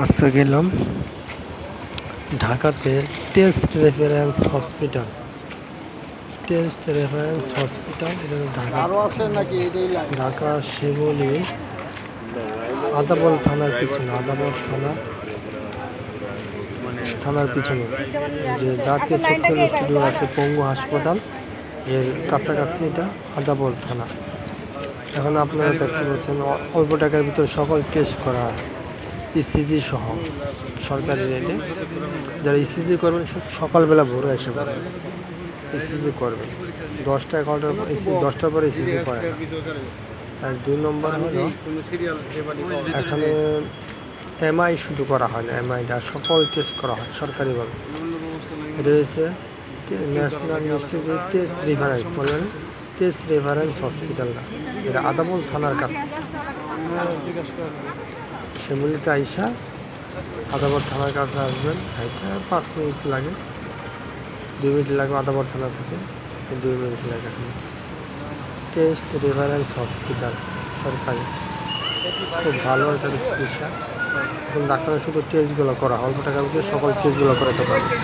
আজকে গেলাম ঢাকাতে test reference hospital test reference hospital এটা ঢাকা। ঢাকা শিমুলি আদাবল থানার পিছনে আদাবল থানা থানার পিছনে। যে জাতীয় চক্ষু স্টুডিও আছে পঙ্গু হাসপাতাল এর কাছাকাছি এটা আদাবল থানা। এখন আপনারা দেখতে পাচ্ছেন অল্প টাকার ভিতরে সকল টেস্ট করা হয়। ইসিজি সহ সরকারি রেটে যারা ইসিজি করবেন সকালবেলা ভোরে এসে পারবেন ইসিজি করবেন দশটা এগারোটার পর ইসি দশটার পরে ইসিজি করে না। আর দুই নম্বর হলো, এখানে এমআই শুধু করা হয় না এমআইটা সকল টেস্ট করা হয় সরকারিভাবে। হচ্ছে ন্যাশনাল ইনস্টিটিউট টেস্ট রেফারেন্স বলবেন টেস্ট রেফারেন্স হসপিটালটা এটা আদাবল থানার কাছে। শিমুলিতে আইসা আদাবর থানার কাছে আসবেন। এটা পাঁচ মিনিট লাগে, দুই মিনিট লাগবে আদাবর থানা থেকে দুই মিনিট লাগে এখানে আসতে। টেস্ট, রেফারেন্স, হসপিটাল, সরকারি। খুব ভালো তাদের চিকিৎসা। এখন ডাক্তার শুধু টেস্টগুলো করা হয়। অল্প টাকার মধ্যে সকল টেস্টগুলো করাতে পারবে।